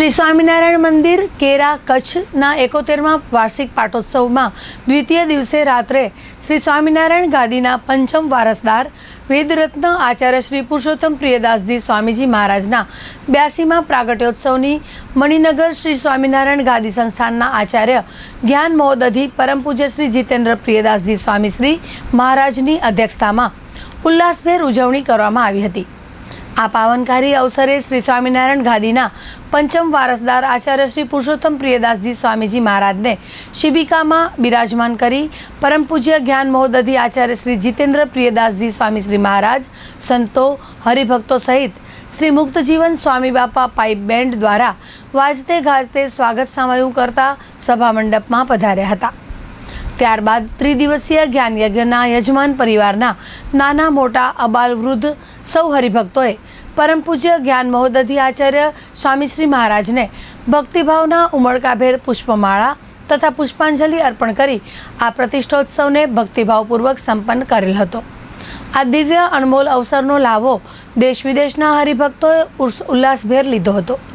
શ્રી સ્વામિનારાયણ મંદિર, કેરા કચ્છના એકોતેરમાં વાર્ષિક પાટોત્સવમાં દ્વિતીય દિવસે રાત્રે શ્રી સ્વામિનારાયણ ગાદીના પંચમ વારસદાર વેદરત્ન આચાર્ય શ્રી પુરુષોત્તમ પ્રિયદાસજી સ્વામીજી મહારાજના બ્યાસીમાં પ્રાગટ્યોત્સવની મણિનગર શ્રી સ્વામિનારાયણ ગાદી સંસ્થાનના આચાર્ય જ્ઞાન મહોદધિ, પરમ પૂજ્ય શ્રી જીતેન્દ્ર પ્રિયદાસજી સ્વામીશ્રી મહારાજની અધ્યક્ષતામાં ઉલ્લાસભેર ઉજવણી કરવામાં આવી હતી. આ પાવનકારી અવસરે શ્રી સ્વામિનારાયણ ગાદીના પંચમ વારસદાર આચાર્ય શ્રી પુરુષોત્તમ પ્રિયદાસજી સ્વામીજી મહારાજને શિબિકામાં બિરાજમાન કરી પરમ પૂજ્ય જ્ઞાન મહોદધિ આચાર્ય શ્રી જીતેન્દ્ર પ્રિયદાસજી સ્વામી શ્રી મહારાજ, સંતો, હરિભક્તો સહિત શ્રી મુક્તજીવન સ્વામી બાપા પાઇપ બેન્ડ દ્વારા વાજતે ગાજતે સ્વાગત સામયું કરતા સભા મંડપમાં પધાર્યા હતા. ત્યારબાદ ત્રિદિવસીય જ્ઞાન યજ્ઞના યજમાન પરિવારના નાના મોટા અબાલ વૃદ્ધ સૌ હરિભક્તોએ પરમ પૂજ્ય જ્ઞાન મહોદધિ આચાર્ય સ્વામીશ્રી મહારાજને ભક્તિભાવના ઉમળકાભેર પુષ્પમાળા તથા પુષ્પાંજલિ અર્પણ કરી આ પ્રતિષ્ઠોત્સવને ભક્તિભાવપૂર્વક સંપન્ન કરેલ હતો. આ દિવ્ય અણમોલ અવસરનો લાભો દેશ વિદેશના હરિભક્તોએ ઉલ્લાસભેર લીધો હતો.